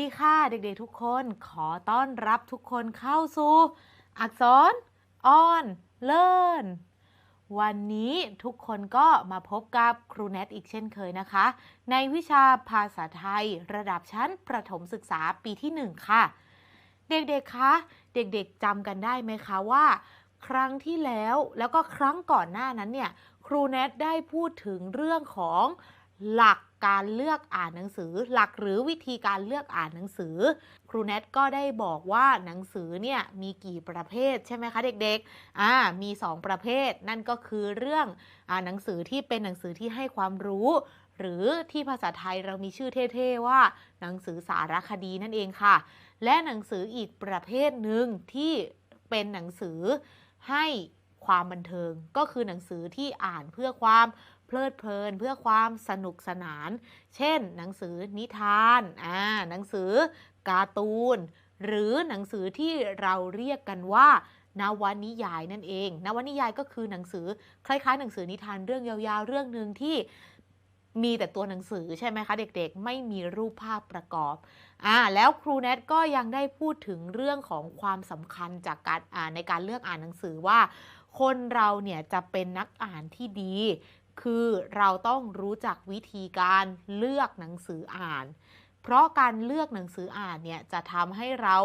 วัสดีค่ะเด็กๆทุกคน ขอต้อนรับทุกคนเข้าสู่ อักษรออนเลินวันนี้ทุกคนก็มาพบกับครูแนทอีกเช่นเคยนะคะ ในวิชาภาษาไทยระดับชั้นประถมศึกษาปีที่ 1 ค่ะ เด็กๆคะเด็กๆจำกันได้ไหมคะว่า ครั้งที่แล้วแล้วก็ครั้งก่อนหน้านั้นเนี่ยครูแนทได้พูดถึงเรื่องของ หลักการเลือกอ่านหนังสือ หลักหรือวิธีการเลือกอ่านหนังสือ ครูแนทก็ได้บอกว่าหนังสือเนี่ยมีกี่ประเภทใช่ไหมคะเด็กๆอ่ามี 2 ประเภท นั่นก็คือเรื่องอ่าหนังสือที่เป็นหนังสือที่ให้ความรู้ หรือที่ภาษาไทยเรามีชื่อเท่ๆว่า หนังสือสารคดีนั่นเองค่ะ และหนังสืออีกประเภทหนึ่งที่เป็นหนังสือให้ความบันเทิงก็คือหนังสือที่อ่านเพื่อความ เพลิดเพลินเพื่อความสนุกสนาน เช่น หนังสือนิทานอ่าหนังสือการ์ตูน หรือหนังสือที่เราเรียกกันว่านวนิยายนั่นเอง นวนิยายก็คือหนังสือคล้ายๆ หนังสือนิทานเรื่องยาวๆ เรื่องหนึ่งที่มีแต่ตัวหนังสือใช่ไหมคะเด็กๆ ไม่มีรูปภาพประกอบอ่าแล้วครูแนทก็ยังได้พูดถึงเรื่องของความสำคัญจากการอ่านในการเลือกอ่านหนังสือว่า คนเราเนี่ยจะเป็นนักอ่านที่ดี คือเราต้องรู้จักวิธีการเลือกหนังสืออ่าน เพราะการเลือกหนังสืออ่านเนี่ยจะทำให้เรา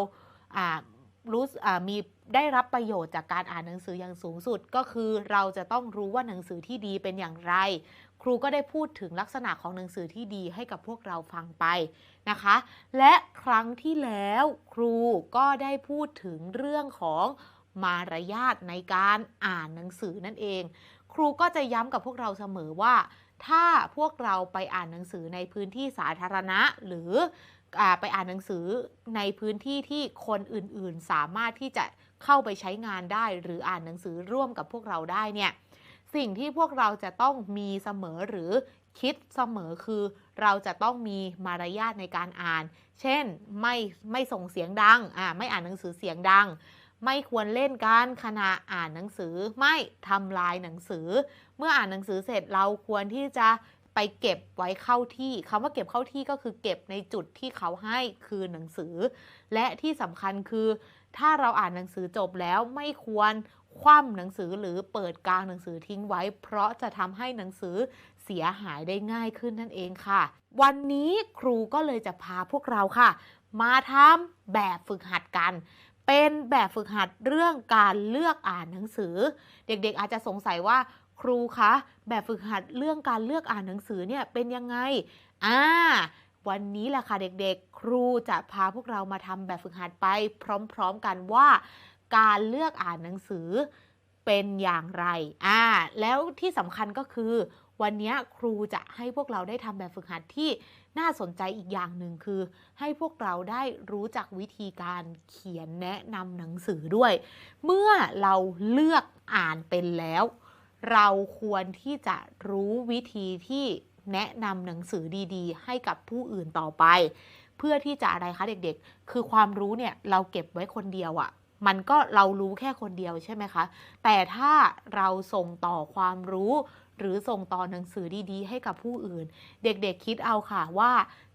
รู้มีได้รับประโยชน์จากการอ่านหนังสืออย่างสูงสุด ก็คือเราจะต้องรู้ว่าหนังสือที่ดีเป็นอย่างไร ครูก็ได้พูดถึงลักษณะของหนังสือที่ดีให้กับพวกเราฟังไปนะคะ และครั้งที่แล้วครูก็ได้พูดถึงเรื่องของมารยาทในการอ่านหนังสือนั่นเอง ครูก็จะย้ำกับพวกเราเสมอว่า ถ้าพวกเราไปอ่านหนังสือในพื้นที่สาธารณะ หรืออไปอ่านหนังสือในพื้นที่ที่คนอื่นๆ สามารถที่จะเข้าไปใช้งานได้ หรืออ่านหนังสือร่วมกับพวกเราได้เนี่ยสิ่งที่พวกเราจะต้องมีเสมอหรือคิดเสมอคือ เราจะต้องมีมารยาทในการอ่าน เช่น ไม่ไม่ส่งเสียงดังอ่าไม่อ่านหนังสือเสียงดัง ไม่ควรเล่นกันขณะอ่านหนังสือไม่ทำลายหนังสือ เมื่ออ่านหนังสือเสร็จเราควรที่จะไปเก็บไว้เข้าที่คำว่าเก็บเข้าที่ก็คือเก็บในจุดที่เขาให้คือหนังสือ และที่สำคัญคือ ถ้าเราอ่านหนังสือจบแล้วไม่ควรคว่ำหนังสือหรือเปิดกลางหนังสือทิ้งไว้ เพราะจะทำให้หนังสือเสียหายได้ง่ายขึ้นนั่นเองค่ะ วันนี้ครูก็เลยจะพาพวกเราค่ะ มาทำแบบฝึกหัดกัน เป็นแบบฝึกหัดเรื่องการเลือกอ่านหนังสือ เด็กๆอาจจะสงสัยว่าครูคะแบบฝึกหัดเรื่องการเลือกอ่านหนังสือเนี่ยเป็นยังไงอ่าวันนี้แหละค่ะเด็กๆ ครูจะพาพวกเรามาทำแบบฝึกหัดไปพร้อมๆกันว่า การเลือกอ่านหนังสือเป็นอย่างไรอ่าแล้วที่สำคัญก็คือ วันนี้ครูจะให้พวกเราได้ทำแบบฝึกหัดที่ น่าสนใจอีกอย่างหนึ่งคือ ให้พวกเราได้รู้จักวิธีการเขียนแนะนำหนังสือด้วย เมื่อเราเลือกอ่านเป็นแล้ว เราควรที่จะรู้วิธีที่แนะนำหนังสือดีๆ ให้กับผู้อื่นต่อไป เพื่อที่จะอะไรคะเด็กๆ คือความรู้เนี่ยเราเก็บไว้คนเดียวอะ่ะมันก็เรารู้แค่คนเดียวใช่ไหมคะ แต่ถ้าเราส่งต่อความรู้ หรือส่งต่อหนังสือดีๆ ให้กับผู้อื่น เด็กๆคิดเอาค่ะว่า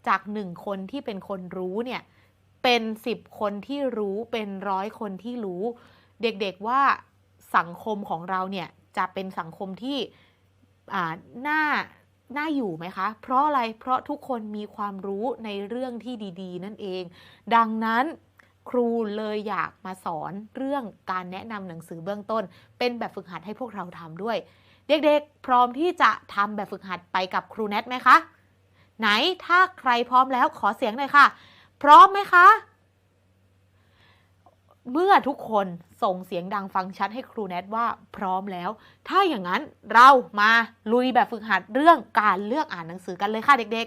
จากหนึ่งคนที่เป็นคนรู้เนี่ยเป็นสิบคนที่รู้เป็นร้อยคนที่รู้ เด็กๆว่าสังคมของเราเนี่ยจะเป็นสังคมที่น่าน่าอยู่ไหมคะ เพราะอะไรเพราะทุกคนมีความรู้ในเรื่องที่ดีๆ นั่นเอง ดังนั้นครูเลยอยากมาสอนเรื่องการแนะนำหนังสือเบื้องต้น เป็นแบบฝึกหัดให้พวกเราทำด้วย เด็กๆ พร้อมที่จะทำแบบฝึกหัดไปกับครูแนทไหมคะ ไหนถ้าใครพร้อมแล้วขอเสียงหน่อยค่ะ พร้อมไหมคะ เมื่อทุกคนส่งเสียงดังฟังชัดให้ครูแนทว่าพร้อมแล้ว ถ้าอย่างนั้นเรามาลุยแบบฝึกหัดเรื่องการเลือกอ่านหนังสือกันเลยค่ะเด็ก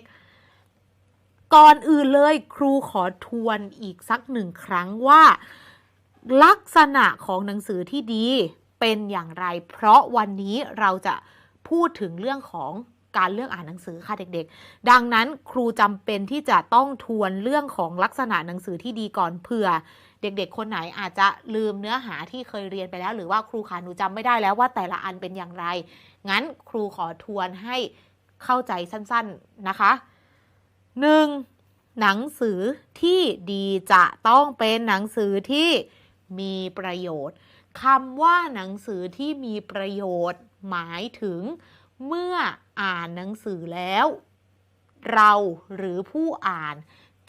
ๆก่อนอื่นเลยครูขอทวนอีกสักหนึ่งครั้งว่า ลักษณะของหนังสือที่ดี เป็นอย่างไร เพราะวันนี้เราจะพูดถึงเรื่องของการเลือกอ่านหนังสือค่ะเด็กๆ ดังนั้นครูจำเป็นที่จะต้องทวนเรื่องของลักษณะหนังสือที่ดีก่อนเผื่อ เด็กๆ คนไหนอาจจะลืมเนื้อหาที่เคยเรียนไปแล้ว หรือว่าครูขาหนูจำไม่ได้แล้วว่าแต่ละอันเป็นอย่างไร งั้นครูขอทวนให้เข้าใจสั้นๆนะคะ 1. หนังสือที่ดีจะต้องเป็นหนังสือที่มีประโยชน์ คำว่าหนังสือที่มีประโยชน์ หมายถึง เมื่ออ่านหนังสือแล้ว เราหรือผู้อ่าน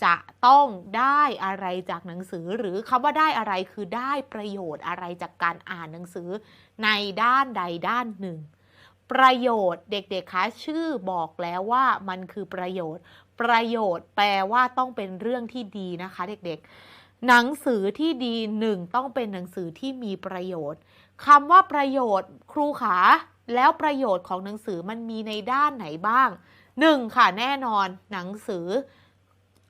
จะต้องได้อะไรจากหนังสือหรือคำว่าได้อะไรคือได้ประโยชน์อะไรจากการอ่านหนังสือในด้านใดด้านหนึ่ง ประโยชน์เด็กๆคะชื่อบอกแล้วว่ามันคือประโยชน์ ประโยชน์แปลว่าต้องเป็นเรื่องที่ดีนะคะ เด็กๆ หนังสือที่ดีหนึ่งต้องเป็นหนังสือที่มีประโยชน์คำว่าประโยชน์ครูขาแล้วประโยชน์ของหนังสือมันมีในด้านไหนบ้างหนึ่งค่ะแน่นอนหนังสือ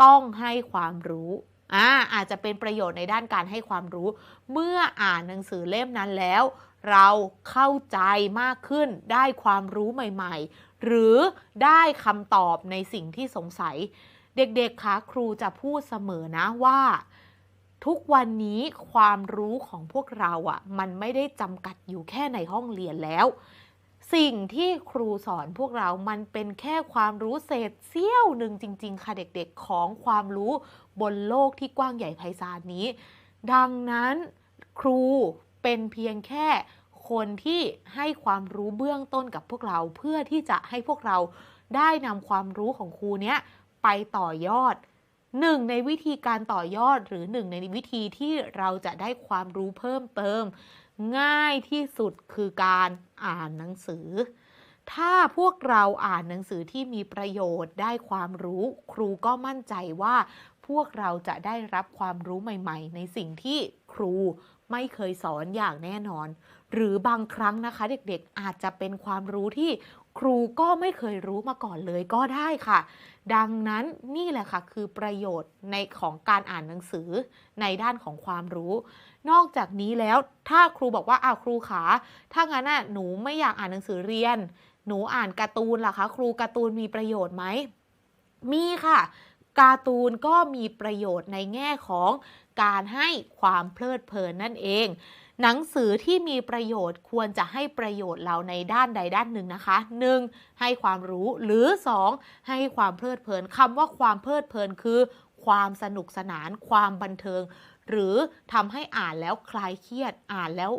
ต้องให้ความรู้อ่าอาจจะเป็นประโยชน์ในด้านการให้ความรู้ เมื่ออ่านหนังสือเล่มนั้นแล้ว เราเข้าใจมากขึ้นได้ความรู้ใหม่ๆ หรือได้คำตอบในสิ่งที่สงสัย เด็กๆคะครูจะพูดเสมอนะว่า ทุกวันนี้ความรู้ของพวกเราอะ่ะมันไม่ได้จำกัดอยู่แค่ในห้องเรียนแล้ว สิ่งที่ครูสอนพวกเรามันเป็นแค่ความรู้เศษเสี้ยวหนึ่งจริง ๆ ค่ะเด็กๆของความรู้บนโลกที่กว้างใหญ่ไพศาลนี้ ดังนั้นครูเป็นเพียงแค่คนที่ให้ความรู้เบื้องต้นกับพวกเราเพื่อที่จะให้พวกเราได้นำความรู้ของครูเนี้ยไปต่อยอด หนึ่งในวิธีการต่อยอดหรือหนึ่งในวิธีที่เราจะได้ความรู้เพิ่มเติม ง่ายที่สุดคือการอ่านหนังสือ ถ้าพวกเราอ่านหนังสือที่มีประโยชน์ได้ความรู้ ครูก็มั่นใจว่า พวกเราจะได้รับความรู้ใหม่ ๆ ในสิ่งที่ครูไม่เคยสอนอย่างแน่นอน หรือบางครั้งนะคะ เด็กๆอาจจะเป็นความรู้ที่ ครูก็ไม่เคยรู้มาก่อนเลยก็ได้ค่ะ ดังนั้นนี่แหละค่ะคือประโยชน์ในของการอ่านหนังสือในด้านของความรู้ นอกจากนี้แล้วถ้าครูบอกว่าอ้าวครูขาถ้างั้นน่ะหนูไม่อยากอ่านหนังสือเรียน หนูอ่านการ์ตูนล่ะคะ ครูการ์ตูนมีประโยชน์ไหมมีค่ะการ์ตูนก็มีประโยชน์ในแง่ของการให้ความเพลิดเพลินนั่นเอง หนังสือที่มีประโยชน์ควรจะให้ประโยชน์เราในด้านใดด้านหนึ่งนะคะ 1. ให้ความรู้หรือ 2. ให้ความเพลิดเพลินคำว่าความเพลิดเพลินคือ ความสนุกสนาน ความบันเทิง หรือทำให้อ่านแล้วคลายเครียดอ่านแล้ว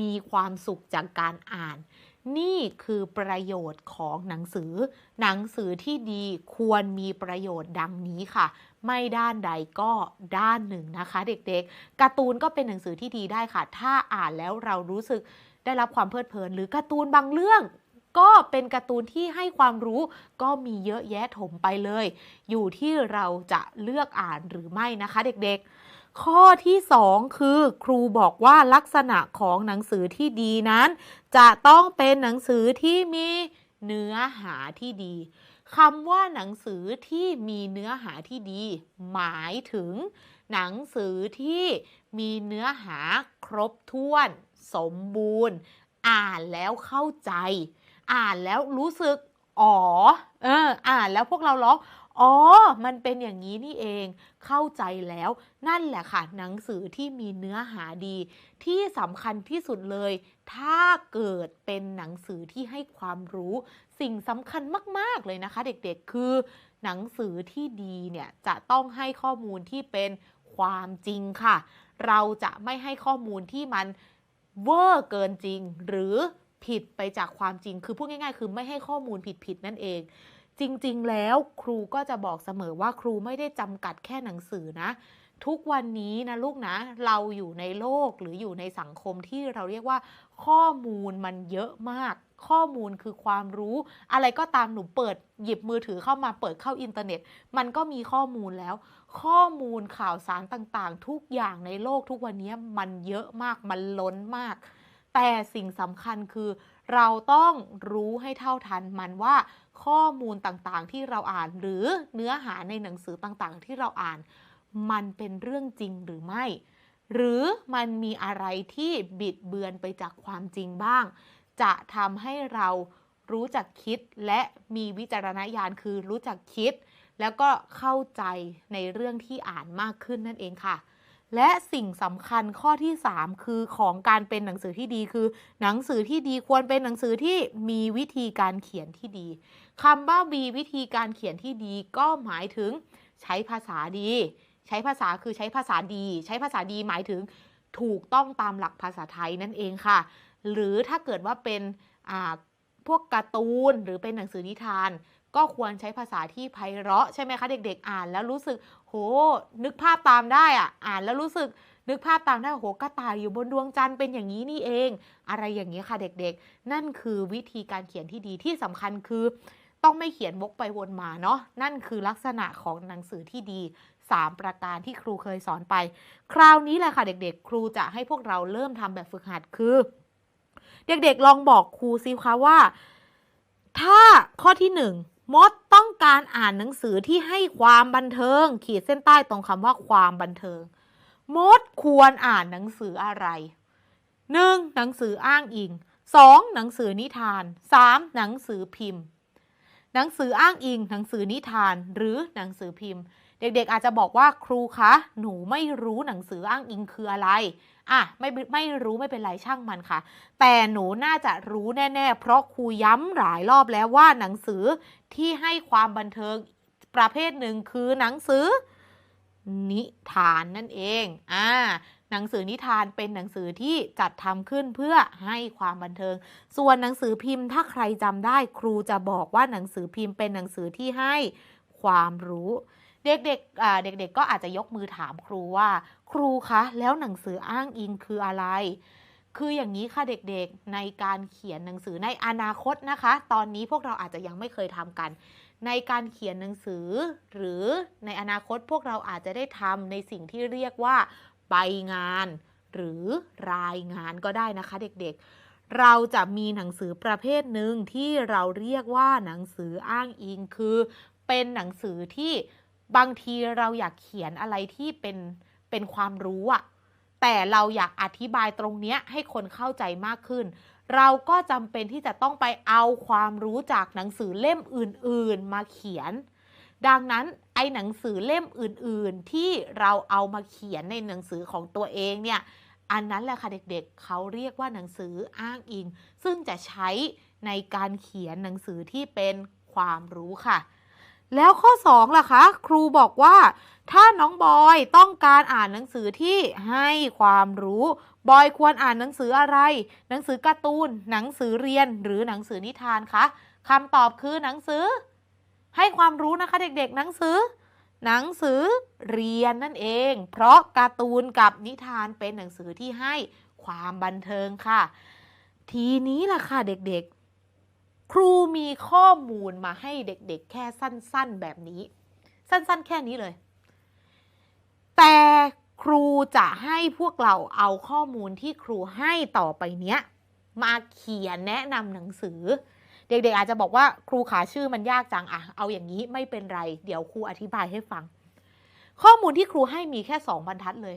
มีความสุขจากการอ่าน นี่คือประโยชน์ของหนังสือ หนังสือที่ดีควรมีประโยชน์ดังนี้ค่ะ ไม่ด้านใดก็ด้านหนึ่งนะคะ เด็กๆ การ์ตูนก็เป็นหนังสือที่ดีได้ค่ะ ถ้าอ่านแล้วเรารู้สึกได้รับความเพลิดเพลิน หรือการ์ตูนบางเรื่องก็เป็นการ์ตูนที่ให้ความรู้ก็มีเยอะแยะถมไปเลย อยู่ที่เราจะเลือกอ่านหรือไม่นะคะ เด็กๆ ข้อที่ 2 คือครูบอกว่าลักษณะของหนังสือที่ดีนั้น จะต้องเป็นหนังสือที่มีเนื้อหาที่ดีคำว่าหนังสือที่มีเนื้อหาที่ดี หมายถึง หนังสือที่มีเนื้อหาครบถ้วน สมบูรณ์ อ่านแล้วเข้าใจ อ่านแล้วรู้สึกอ๋อเอออ่านแล้วพวกเราร้อง อ๋อ มันเป็นอย่างนี้นี่เอง เข้าใจแล้ว นั่นแหละค่ะ หนังสือที่มีเนื้อหาดี ที่สำคัญที่สุดเลย ถ้าเกิดเป็นหนังสือที่ให้ความรู้ สิ่งสำคัญมาก ๆ เลยนะคะ เด็กๆ คือ หนังสือที่ดีเนี่ย จะต้องให้ข้อมูลที่เป็นความจริงค่ะ เราจะไม่ให้ข้อมูลที่มันเวอร์เกินจริง หรือผิดไปจากความจริง คือพูดง่ายๆ คือไม่ให้ข้อมูลผิดๆ นั่นเอง จริงๆ แล้วครูก็จะบอกเสมอว่าครูไม่ได้จำกัดแค่หนังสือนะ ทุกวันนี้นะลูกนะ เราอยู่ในโลกหรืออยู่ในสังคมที่เราเรียกว่า ข้อมูลมันเยอะมาก ข้อมูลคือความรู้ อะไรก็ตามหนูเปิดหยิบมือถือเข้ามาเปิดเข้าอินเทอร์เน็ต มันก็มีข้อมูลแล้ว ข้อมูลข่าวสารต่างๆ ทุกอย่างในโลกทุกวันนี้มันเยอะมากมันล้นมาก แต่สิ่งสำคัญคือ เราต้องรู้ให้เท่าทันมันว่า ข้อมูลต่างๆ ที่เราอ่าน หรือเนื้อหาในหนังสือต่างๆ ที่เราอ่าน มันเป็นเรื่องจริงหรือไม่ หรือมันมีอะไรที่บิดเบือนไปจากความจริงบ้าง จะทำให้เรารู้จักคิดและมีวิจารณญาณคือรู้จักคิด แล้วก็เข้าใจในเรื่องที่อ่านมากขึ้นนั่นเองค่ะ และสิ่งสำคัญข้อที่ 3 คือของการเป็นหนังสือที่ดีคือ หนังสือที่ดีควรเป็นหนังสือที่มีวิธีการเขียนที่ดีคำว่ามีวิธีการเขียนที่ดีก็หมายถึงใช้ภาษาดี ใช้ภาษาคือใช้ภาษาดี ใช้ภาษาดีหมายถึงถูกต้องตามหลักภาษาไทยนั่นเองค่ะ หรือถ้าเกิดว่าเป็นพวกการ์ตูนหรือเป็นหนังสือนิทาน ก็ควรใช้ภาษาที่ไพเราะใช่ไหมคะเด็กๆอ่านแล้วรู้สึก โห นึกภาพตามได้อะ อ่านแล้วรู้สึกนึกภาพตามได้โหกระต่ายอยู่บนดวงจันทร์เป็นอย่างนี้นี่เอง อะไรอย่างนี้ค่ะเด็กๆ นั่นคือวิธีการเขียนที่ดีที่สำคัญคือ ต้องไม่เขียนวกไปวนมาเนาะนั่นคือลักษณะของหนังสือที่ดี 3 ประการที่ครูเคยสอนไป คราวนี้แหละค่ะเด็กๆ ครูจะให้พวกเราเริ่มทำแบบฝึกหัดคือ เด็กๆลองบอกครูซิคะว่า ถ้าข้อที่หนึ่ง มดต้องการอ่านหนังสือที่ให้ความบันเทิง ขีดเส้นใต้ตรงคำว่าความบันเทิง มดควรอ่านหนังสืออะไร 1. หนังสืออ้างอิง 2. หนังสือนิทาน 3. หนังสือพิมพ์ หนังสืออ้างอิง หนังสือนิทาน หรือหนังสือพิมพ์ เด็กๆ อาจจะบอกว่าครูคะ หนูไม่รู้หนังสืออ้างอิงคืออะไรอะไม่ไม่รู้ไม่เป็นไรช่างมันค่ะ แต่หนูน่าจะรู้แน่ ๆ เพราะครูย้ำหลายรอบแล้วว่าหนังสือ ที่ให้ความบันเทิงประเภทหนึ่งคือหนังสือ นิทานนั่นเอง อ่า หนังสือนิทานเป็นหนังสือที่จัดทำขึ้นเพื่อให้ความบันเทิง ส่วนหนังสือพิมพ์ถ้าใครจำได้ครูจะบอกว่าหนังสือพิมพ์เป็นหนังสือที่ให้ความรู้ เด็กๆอ่าเด็กๆ ก็อาจจะยกมือถามครูว่า ครูคะ แล้วหนังสืออ้างอิงคืออะไร คืออย่างนี้ค่ะเด็กๆในการเขียนหนังสือในอนาคตนะคะ ตอนนี้พวกเราอาจจะยังไม่เคยทำกัน ในการเขียนหนังสือ หรือในอนาคตพวกเราอาจจะได้ทำในสิ่งที่เรียกว่าใบงาน หรือรายงานก็ได้นะคะ เด็กๆ เราจะมีหนังสือประเภทหนึ่งที่เราเรียกว่าหนังสืออ้างอิงคือ เป็นหนังสือที่บางทีเราอยากเขียนอะไรที่เป็นเป็นความรู้อะ แต่เราอยากอธิบายตรงนี้ให้คนเข้าใจมากขึ้น เราก็จำเป็นที่จะต้องไปเอาความรู้จากหนังสือเล่มอื่นๆ มาเขียน ดังนั้นไอ้หนังสือเล่มอื่นๆ ที่เราเอามาเขียนในหนังสือของตัวเองเนี่ย อันนั้นแหละค่ะเด็กๆ เขาเรียกว่าหนังสืออ้างอิง ซึ่งจะใช้ในการเขียนหนังสือที่เป็นความรู้ค่ะ แล้วข้อ2ล่ะคะ ครูบอกว่า ถ้าน้องบอยต้องการอ่านหนังสือที่ให้ความรู้ บอยควรอ่านหนังสืออะไร หนังสือการ์ตูน หนังสือเรียนหรือหนังสือนิทานคะคำตอบคือหนังสือ ให้ความรู้นะคะเด็กๆ หนังสือ หนังสือเรียนนั่นเอง เพราะการ์ตูนกับนิทานเป็นหนังสือที่ให้ความบันเทิงค่ะ ทีนี้ล่ะค่ะเด็กๆ ครูมีข้อมูลมาให้เด็กๆ แค่สั้นๆแบบนี้ สั้นๆ แค่นี้เลย แต่ครูจะให้พวกเราเอาข้อมูลที่ครูให้ต่อไปเนี้ย มาเขียนแนะนำหนังสือ เด็กๆ อาจจะบอกว่าครูขาชื่อมันยากจังอะเอาอย่างนี้ไม่เป็นไร เดี๋ยวครูอธิบายให้ฟัง ข้อมูลที่ครูให้มีแค่สองบรรทัดเลย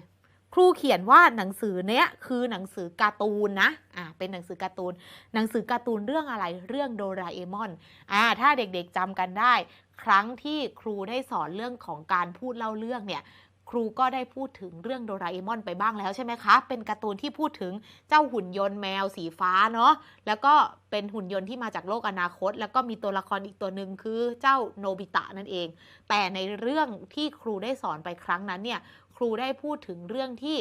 ครูเขียนว่าหนังสือเนี้ยคือหนังสือการ์ตูนนะอ่าเป็นหนังสือการ์ตูน หนังสือการ์ตูนเรื่องอะไรเรื่องโดราเอมอนอ่าถ้าเด็กๆจำกันได้ ครั้งที่ครูได้สอนเรื่องของการพูดเล่าเรื่องเนี่ยครูก็ได้พูดถึงเรื่องโดราเอมอนไปบ้างแล้วใช่ไหมคะ เป็นการ์ตูนที่พูดถึงเจ้าหุ่นยนต์แมวสีฟ้าเนาะ แล้วก็เป็นหุ่นยนต์ที่มาจากโลกอนาคต แล้วก็มีตัวละครอีกตัวหนึ่งคือเจ้าโนบิตะนั่นเอง แต่ในเรื่องที่ครูได้สอนไปครั้งนั้นเนี่ย ครูได้พูดถึงเรื่องที่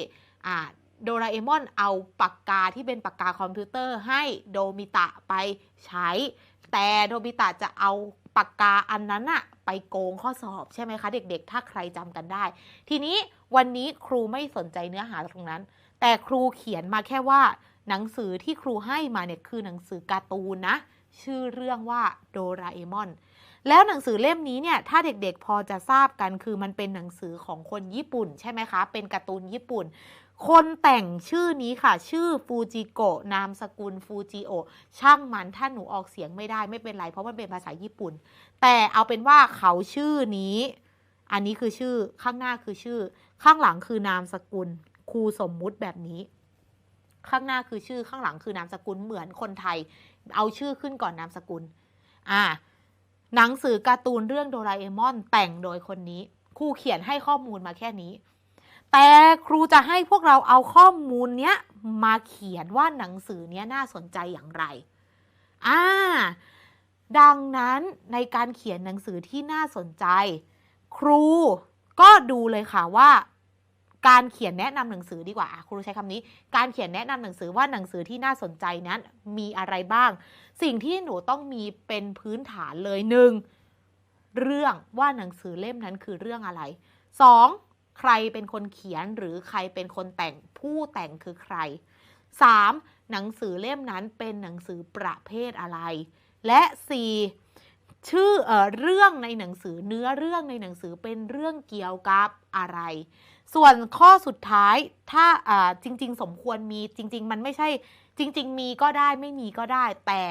โดราเอมอนเอาปากกาที่เป็นปากกาคอมพิวเตอร์ให้โดมิตะไปใช้ แต่โดมิตะจะเอาปากกาอันนั้นอะไปโกงข้อสอบใช่ไหมคะเด็กๆ ถ้าใครจำกันได้ ทีนี้วันนี้ครูไม่สนใจเนื้อหาตรงนั้น แต่ครูเขียนมาแค่ว่า หนังสือที่ครูให้มาเนี่ยคือหนังสือการ์ตูนนะ ชื่อเรื่องว่าโดราเอมอน แล้วหนังสือเล่มนี้เนี่ยถ้าเด็กๆพอจะทราบกันคือมันเป็นหนังสือของคนญี่ปุ่นใช่ไหมคะ เป็นการ์ตูนญี่ปุ่น คนแต่งชื่อนี้ค่ะ ชื่อฟูจิโกะนามสกุลฟูจิโอช่างมันถ้าหนูออกเสียงไม่ได้ไม่เป็นไร เพราะมันเป็นภาษาญี่ปุ่น แต่เอาเป็นว่าเขาชื่อนี้ อันนี้คือชื่อข้างหน้าคือชื่อ ข้างหลังคือนามสกุลครูสมมุติแบบนี้ ข้างหน้าคือชื่อข้างหลังคือนามสกุลเหมือนคนไทย เอาชื่อขึ้นก่อนนามสกุล อ่า หนังสือการ์ตูนเรื่องโดราเอมอนแต่งโดยคนนี้ ครูเขียนให้ข้อมูลมาแค่นี้ แต่ครูจะให้พวกเราเอาข้อมูลเนี้ยมาเขียนว่าหนังสือเนี้ยน่าสนใจอย่างไร อ่า ดังนั้นในการเขียนหนังสือที่น่าสนใจ ครูก็ดูเลยค่ะว่า การเขียนแนะนำหนังสือดีกว่าครูใช้คำนี้ การเขียนแนะนำหนังสือว่าหนังสือที่น่าสนใจนั้นมีอะไรบ้าง สิ่งที่หนูต้องมีเป็นพื้นฐานเลยหนึ่งเรื่องว่าหนังสือเล่มนั้นคือเรื่องอะไรสองใครเป็นคนเขียนหรือใครเป็นคนแต่งผู้แต่งคือใคร 3. หนังสือเล่มนั้นเป็นหนังสือประเภทอะไร และ 4. ชื่อเออเรื่องในหนังสือเนื้อเรื่องในหนังสือเป็นเรื่องเกี่ยวกับอะไร ส่วนข้อสุดท้ายถ้าจริง ๆ สมควรมีจริง ๆ มันไม่ใช่ จริง ๆ มีก็ได้ไม่มีก็ได้ แต่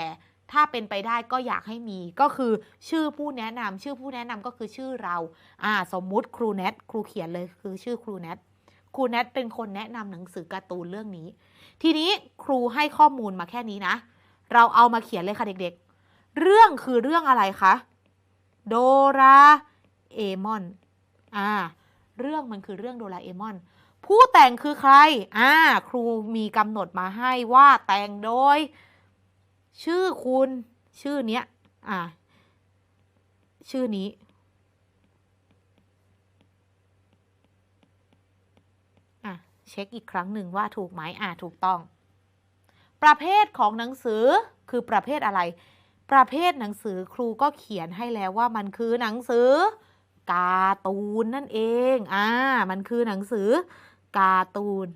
ถ้าเป็นไปได้ก็อยากให้มีก็คือชื่อผู้แนะนำชื่อผู้แนะนำก็คือชื่อเราอ่าสมมุติครูแนทครูเขียนเลยคือชื่อครูแนทครูแนทเป็นคนแนะนำหนังสือการ์ตูนเรื่องนี้ ทีนี้ครูให้ข้อมูลมาแค่นี้นะ เราเอามาเขียนเลยค่ะเด็กๆ เรื่องคือเรื่องอะไรคะโดราเอมอนอ่า เรื่องมันคือเรื่องโดราเอมอน ผู้แต่งคือใคร อ่า ครูมีกำหนดมาให้ว่าแต่งโดย ชื่อคุณชื่อเนี้ย อ่า ชื่อนี้ อะ เช็คอีกครั้งหนึ่งว่าถูกไหมอะถูกต้อง ประเภทของหนังสือคือประเภทอะไร ประเภทหนังสือครูก็เขียนให้แล้วว่ามันคือหนังสือ การ์ตูนนั่นเอง อ่า มันคือหนังสือการ์ตูน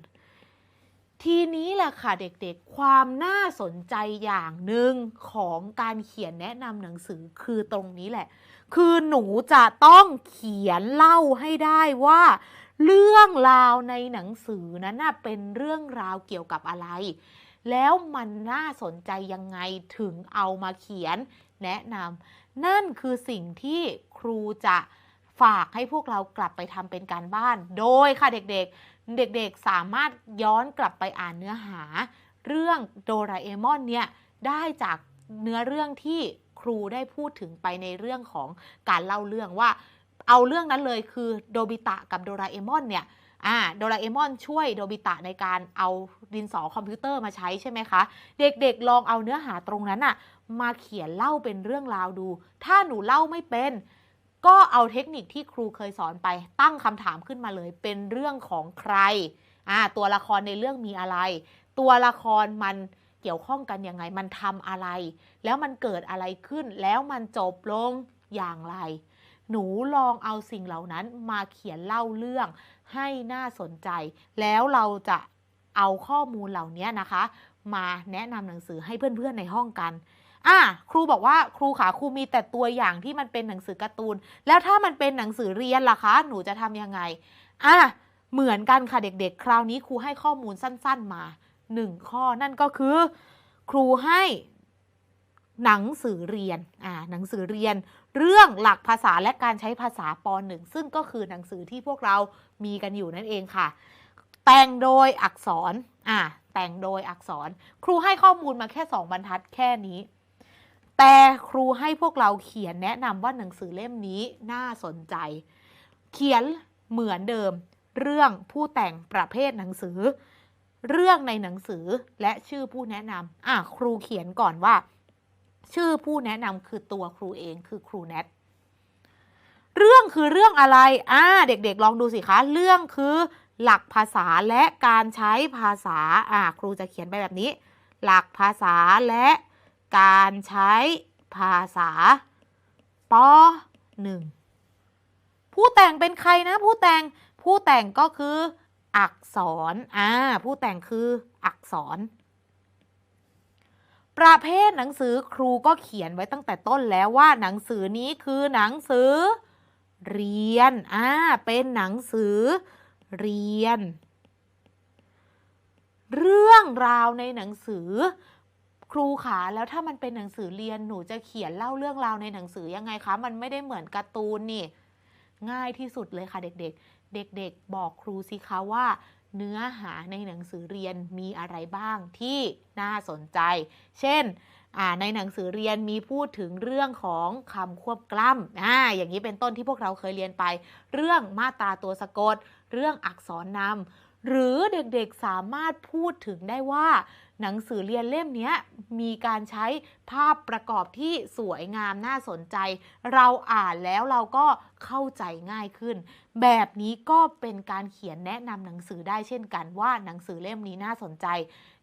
ทีนี้แหละค่ะเด็กๆ ความน่าสนใจอย่างหนึ่งของการเขียนแนะนำหนังสือคือตรงนี้แหละ คือหนูจะต้องเขียนเล่าให้ได้ว่า เรื่องราวในหนังสือนั้นนะเป็นเรื่องราวเกี่ยวกับอะไร แล้วมันน่าสนใจยังไงถึงเอามาเขียนแนะนำนั่นคือสิ่งที่ครูจะ ฝากให้พวกเรากลับไปทำเป็นการบ้าน โดยค่ะเด็กๆ เด็กๆ สามารถย้อนกลับไปอ่านเนื้อหา เรื่องโดราเอมอนเนี่ยได้จากเนื้อเรื่องที่ครูได้พูดถึงไปในเรื่องของการเล่าเรื่องว่า เอาเรื่องนั้นเลยคือโดบิตะกับโดราเอมอนเนี่ยอ่าโดราเอมอนช่วยโดบิตะในการเอาดินสอคอมพิวเตอร์มาใช้ใช่ไหมคะ เด็กๆลองเอาเนื้อหาตรงนั้นอะมาเขียนเล่าเป็นเรื่องราวดู ถ้าหนูเล่าไม่เป็น ก็เอาเทคนิคที่ครูเคยสอนไปตั้งคำถามขึ้นมาเลย เป็นเรื่องของใครอ่าตัวละครในเรื่องมีอะไร ตัวละครมันเกี่ยวข้องกันยังไง มันทำอะไร แล้วมันเกิดอะไรขึ้น แล้วมันจบลงอย่างไร หนูลองเอาสิ่งเหล่านั้นมาเขียนเล่าเรื่องให้น่าสนใจ แล้วเราจะเอาข้อมูลเหล่านี้นะคะ มาแนะนำหนังสือให้เพื่อนๆในห้องกัน อะครูบอกว่าครูขาครูมีแต่ตัวอย่างที่มันเป็นหนังสือการ์ตูน แล้วถ้ามันเป็นหนังสือเรียนล่ะคะหนูจะทำยังไงอะเหมือนกันค่ะเด็กๆ คราวนี้ครูให้ข้อมูลสั้นๆมาหนึ่งข้อนั่นก็คือ ครูให้หนังสือเรียนอ่าหนังสือเรียน เรื่องหลักภาษาและการใช้ภาษาป .1 ซึ่งก็คือหนังสือที่พวกเรามีกันอยู่นั่นเองค่ะ แต่งโดยอักษรอ่าแต่งโดยอักษร ครูให้ข้อมูลมาแค่สองบรรทัดแค่นี้ แต่ครูให้พวกเราเขียนแนะนำว่าหนังสือเล่มนี้น่าสนใจ เขียนเหมือนเดิม เรื่องผู้แต่งประเภทหนังสือ เรื่องในหนังสือและชื่อผู้แนะนำอะครูเขียนก่อนว่า ชื่อผู้แนะนำคือตัวครูเองคือครูแนทเรื่องคือเรื่องอะไร อ่า เด็กๆ ลองดูสิคะ เรื่องคือหลักภาษาและการใช้ภาษา อ่า ครูจะเขียนไปแบบนี้ หลักภาษาและ การใช้ภาษาปหนึ่งผู้แต่งเป็นใครนะ ผู้แต่งผู้แต่งก็คือ อักษรอ่าผู้แต่งคืออักษร ประเภทหนังสือครูก็เขียนไว้ตั้งแต่ต้นแล้วว่าหนังสือนี้คือหนังสือ เรียนอ่าเป็นหนังสือ เรียน เรื่องราวในหนังสือ ครูขาแล้วถ้ามันเป็นหนังสือเรียนหนูจะเขียนเล่าเรื่องราวในหนังสือยังไงคะ มันไม่ได้เหมือนการ์ตูนนี่ ง่ายที่สุดเลยค่ะเด็กๆ เด็กๆ บอกครูสิคะว่า เนื้อหาในหนังสือเรียนมีอะไรบ้างที่น่าสนใจ เช่นในหนังสือเรียนมีพูดถึงเรื่องของคำควบกล้ำอ่าอย่างนี้เป็นต้นที่พวกเราเคยเรียนไป เรื่องมาตราตัวสะกด เรื่องอักษรนำ หรือเด็กๆสามารถพูดถึงได้ว่า หนังสือเรียนเล่มนี้มีการใช้ภาพประกอบที่สวยงามน่าสนใจ เราอ่านแล้วเราก็เข้าใจง่ายขึ้น แบบนี้ก็เป็นการเขียนแนะนำหนังสือได้เช่นกันว่าหนังสือเล่มนี้น่าสนใจ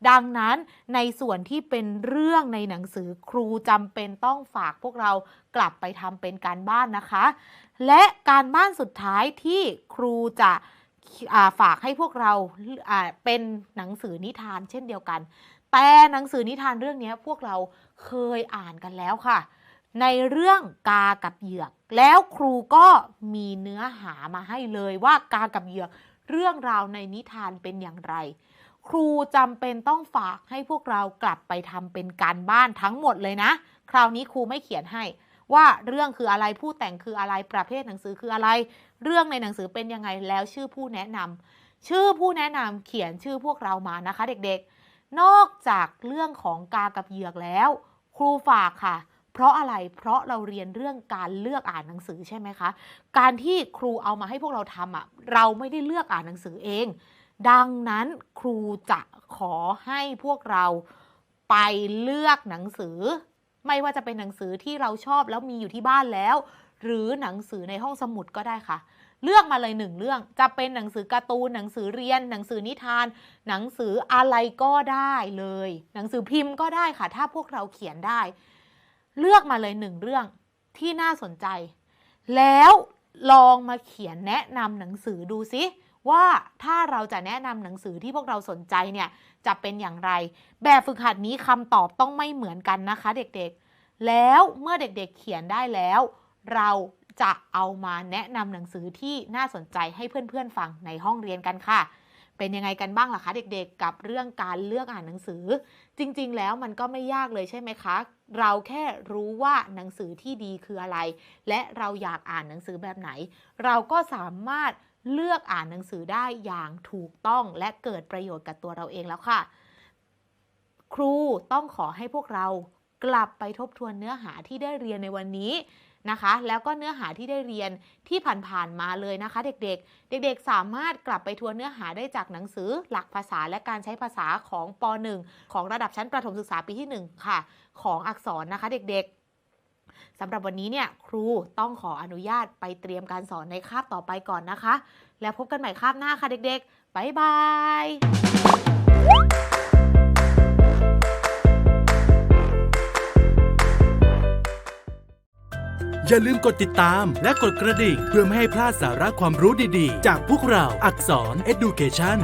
ดังนั้นในส่วนที่เป็นเรื่องในหนังสือครูจำเป็นต้องฝากพวกเรากลับไปทำเป็นการบ้านนะคะ และการบ้านสุดท้ายที่ครูจะ ฝากให้พวกเราเป็นหนังสือนิทานเช่นเดียวกัน แต่หนังสือนิทานเรื่องนี้พวกเราเคยอ่านกันแล้วค่ะ ในเรื่องกากับเหยือก แล้วครูก็มีเนื้อหามาให้เลยว่ากากับเหยือกเรื่องราวในนิทานเป็นอย่างไร ครูจำเป็นต้องฝากให้พวกเรากลับไปทำเป็นการบ้านทั้งหมดเลยนะ คราวนี้ครูไม่เขียนให้ ว่าเรื่องคืออะไรผู้แต่งคืออะไรประเภทหนังสือคืออะไร เรื่องในหนังสือเป็นยังไงแล้วชื่อผู้แนะนำชื่อผู้แนะนำเขียนชื่อพวกเรามานะคะ เด็กๆ นอกจากเรื่องของกากับเหยือกแล้ว ครูฝากค่ะเพราะอะไร เพราะเราเรียนเรื่องการเลือกอ่านหนังสือใช่ไหมคะ การที่ครูเอามาให้พวกเราทำอะ เราไม่ได้เลือกอ่านหนังสือเอง ดังนั้นครูจะขอให้พวกเราไปเลือกหนังสือ ไม่ว่าจะเป็นหนังสือที่เราชอบแล้วมีอยู่ที่บ้านแล้ว หรือหนังสือในห้องสมุดก็ได้ค่ะ เลือกมาเลยหนึ่งเรื่องจะเป็นหนังสือการ์ตูนหนังสือเรียน หนังสือนิทาน หนังสืออะไรก็ได้เลย หนังสือพิมพ์ก็ได้ค่ะ ถ้าพวกเราเขียนได้ เลือกมาเลยหนึ่งเรื่องที่น่าสนใจ แล้วลองมาเขียนแนะนำหนังสือดูซิ ว่าถ้าเราจะแนะนำหนังสือที่พวกเราสนใจเนี่ยจะเป็นอย่างไร แบบฝึกหัดนี้คำตอบต้องไม่เหมือนกันนะคะเด็กๆ แล้วเมื่อเด็กๆเขียนได้แล้ว เราจะเอามาแนะนำหนังสือที่น่าสนใจให้เพื่อนๆฟังในห้องเรียนกันค่ะ เป็นยังไงกันบ้างล่ะคะเด็กๆ กับเรื่องการเลือกอ่านหนังสือ จริงๆ แล้วมันก็ไม่ยากเลยใช่ไหมคะ เราแค่รู้ว่าหนังสือที่ดีคืออะไร และเราอยากอ่านหนังสือแบบไหน เราก็สามารถ เลือกอ่านหนังสือได้อย่างถูกต้องและเกิดประโยชน์กับตัวเราเองแล้วค่ะ ครูต้องขอให้พวกเรากลับไปทบทวนเนื้อหาที่ได้เรียนในวันนี้นะคะ แล้วก็เนื้อหาที่ได้เรียนที่ผ่านๆมาเลยนะคะ เด็กๆ เด็กๆ สามารถกลับไปทวนเนื้อหาได้จากหนังสือหลักภาษาและการใช้ภาษาของป .1 ของระดับชั้นประถมศึกษาปีที่ 1 ค่ะ ของอักษรนะคะ เด็กๆ สำหรับวันนี้เนี่ยครูต้องขออนุญาตไปเตรียมการสอนในคาบต่อไปก่อนนะคะ แล้วพบกันใหม่คาบหน้าค่ะเด็กๆ บ๊ายบายอย่าลืมกดติดตามและกดกระดิ่ง เพื่อไม่ให้พลาดสาระความรู้ดีๆ จากพวกเราอักษร Education